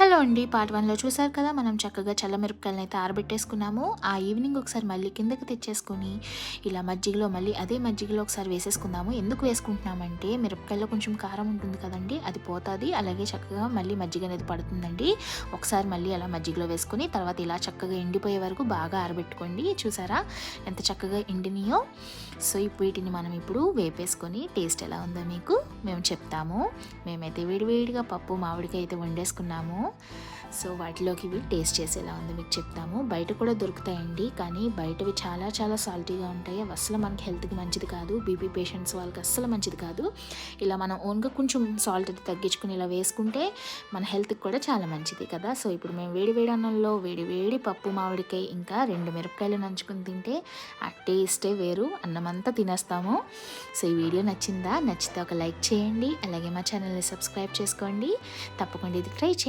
Hello అండి part వన్లో చూసారు కదా మనం చక్కగా చల్లమిరపకాయలను అయితే ఆరబెట్టేసుకున్నాము. ఆ ఈవినింగ్ ఒకసారి మళ్ళీ కిందకి తెచ్చేసుకొని ఇలా మజ్జిగలో మళ్ళీ అదే మజ్జిగలో ఒకసారి వేసేసుకుందాము. ఎందుకు వేసుకుంటున్నామంటే మిరపకాయలో కొంచెం కారం ఉంటుంది కదండి అది పోతుంది. అలాగే చక్కగా మళ్ళీ మజ్జిగ అనేది పడుతుందండి. ఒకసారి మళ్ళీ అలా మజ్జిగలో వేసుకుని తర్వాత ఇలా చక్కగా ఎండిపోయే వరకు బాగా ఆరబెట్టుకోండి. చూసారా? ఎంత చక్కగా ఎండినాయో. సో ఇప్పుడు వీటిని మనం ఇప్పుడు వేపేసుకొని టేస్ట్ ఎలా ఉందో మీకు మేము చెప్తాము. మేమైతే వేడివేడిగా పప్పు మామిడికాయ అయితే వండేసుకున్నాము. సో వాటిలోకి ఇవి టేస్ట్ చేసేలా ఉంది మీకు చెప్తాము. బయట కూడా దొరుకుతాయండి కానీ బయటవి చాలా చాలా సాల్టీగా ఉంటాయి. అవి అసలు మనకి హెల్త్కి మంచిది కాదు బీపీ పేషెంట్స్ వాళ్ళకి అస్సలు మంచిది కాదు. ఇలా మనం ఓన్గా కొంచెం సాల్ట్ అది తగ్గించుకుని ఇలా వేసుకుంటే మన హెల్త్కి కూడా చాలా మంచిది కదా. సో ఇప్పుడు మేము వేడి వేడి అన్నంలో వేడి వేడి పప్పు మామిడికాయ ఇంకా రెండు మిరపకాయలు నంచుకుని తింటే ఆ టేస్టే వేరు అన్నమంతా తినేస్తాము. సో ఈ వీడియో నచ్చిందా? నచ్చితే ఒక లైక్ చేయండి అలాగే మా ఛానల్ని సబ్స్క్రైబ్ చేసుకోండి. తప్పకుండా ఇది ట్రై చేయండి.